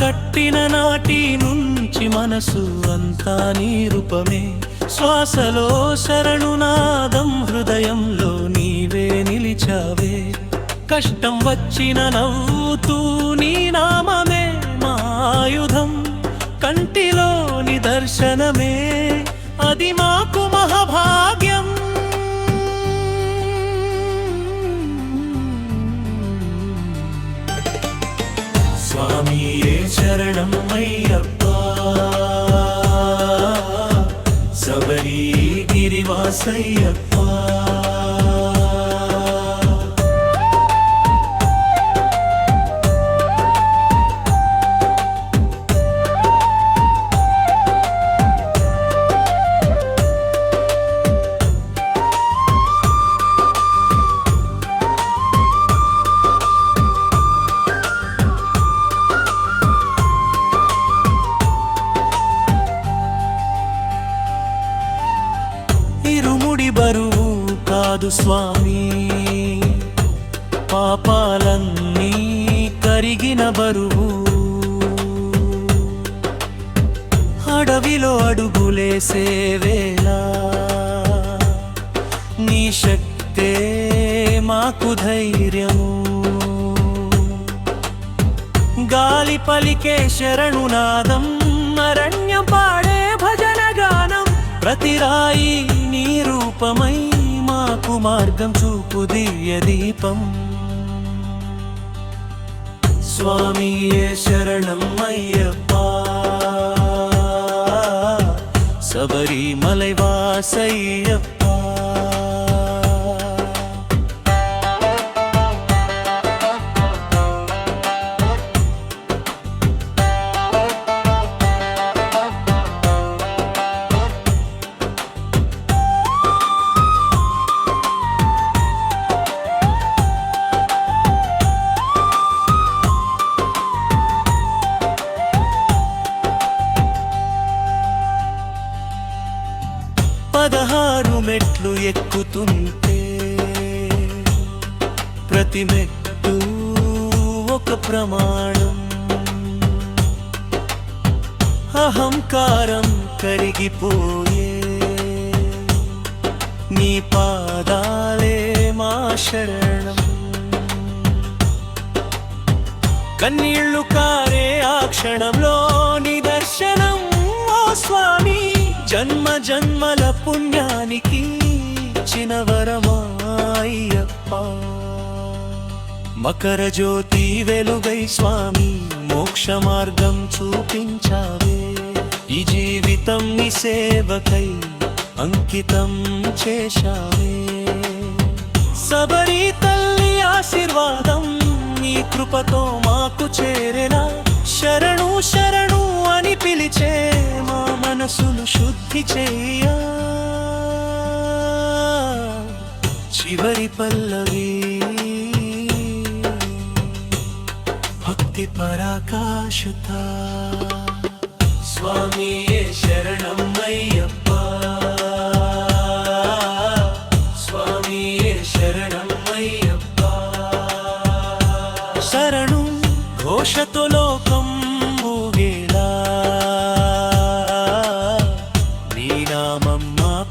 కట్టిన నాటి నుంచి మనసు అంతా నీ రూపమే. శ్వాసలో శరణునాదం హృదయంలో నీవే నిలిచావే. కష్టం వచ్చిన నవ్వుతూ నీ నామమే మాయుధం కంటిలోని దర్శనమే అది మా స్వామియే శరణం అయ్యప్ప శబరి గిరివాసయ్యప్ప కాదు స్వామి. పాపాలన్నీ కరిగిన బరువు. అడవిలో అడుగులేసే వేళ నీ శక్తే మాకు ధైర్యము. గాలి పలికే శరణునాదం అరణ్యం పాడే భజన గానం ప్రతిరాయి నీ రూపమై మాకు మార్గం చూపు దివ్య దీపం స్వామియే శరణం అయ్యప్ప శబరిమలై వాసయ్యప్ప పదహారు మెట్లు ఎక్కుతుంటే ప్రతి మెట్టు ఒక ప్రమాణం. అహంకారం కరిగిపోయే నీ పాదాలే మా శరణం. కన్నీళ్ళు కారే ఆ క్షణంలోని జన్మ జన్మల పుణ్యానికి ఇచ్చిన చినవరమాయ్యప్ప మకర జ్యోతి వెలుగై స్వామి మోక్ష మార్గం చూపించావే. ఈ జీవితం నీ సేవకై అంకితం చేశావే. సబరి తల్లి ఆశీర్వాదం నీ కృపతో మాకు చేరెనా శరణు శరణు. అని పిలిచే మా మనసును శుద్ధి చేయ. చివరి పల్లవి. భక్తి పరాకాశుత స్వామియే శరణం అయ్యప్ప.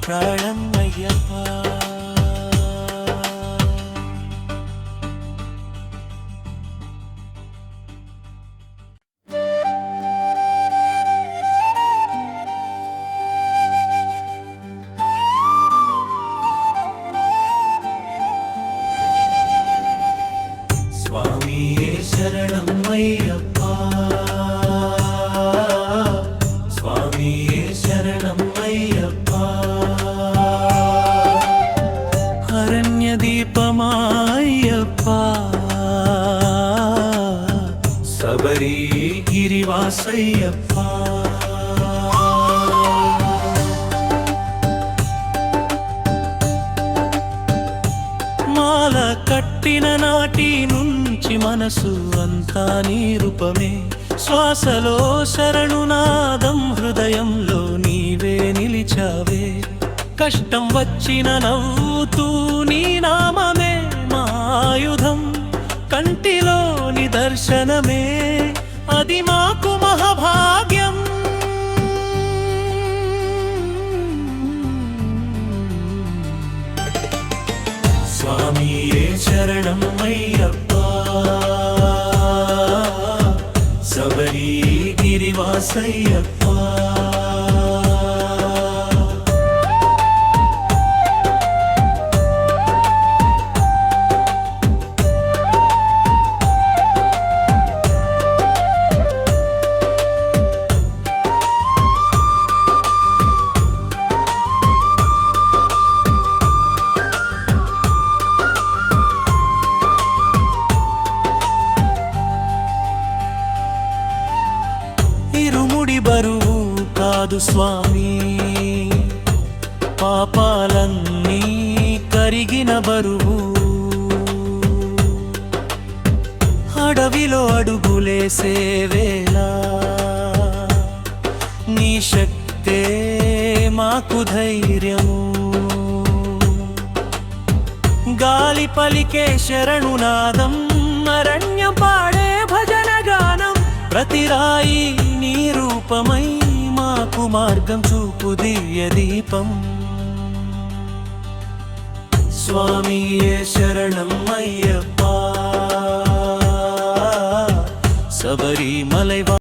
మా శబరి గిరివాసయ్యప్ప? మాల కట్టిన నాటి నుంచి మనసు అంతా నీ రూపమే. శ్వాసలో శరణునాదం హృదయంలో నీవే నిలిచావే. కష్టం వచ్చిన నవ్వుతూ నీ నామమే మాయుధం కంటిలో నిదర్శనమే అది మాకు మహాభాగ్యం స్వామియే శరణం అయ్యప్ప శబరి స్వామి పాపాలన్నీ కరిగిన బరువు. అడవిలో అడుగులేసే వేళ నీ శక్తే మాకు ధైర్యము. గాలి పలికే శరణునాదం అరణ్యం పాడే భజన గానం ప్రతిరాయి నీ రూపమై మాకు మార్గం చూపు దివ్య దీపం స్వామియే శరణం అయ్యప్ప శబరిమలై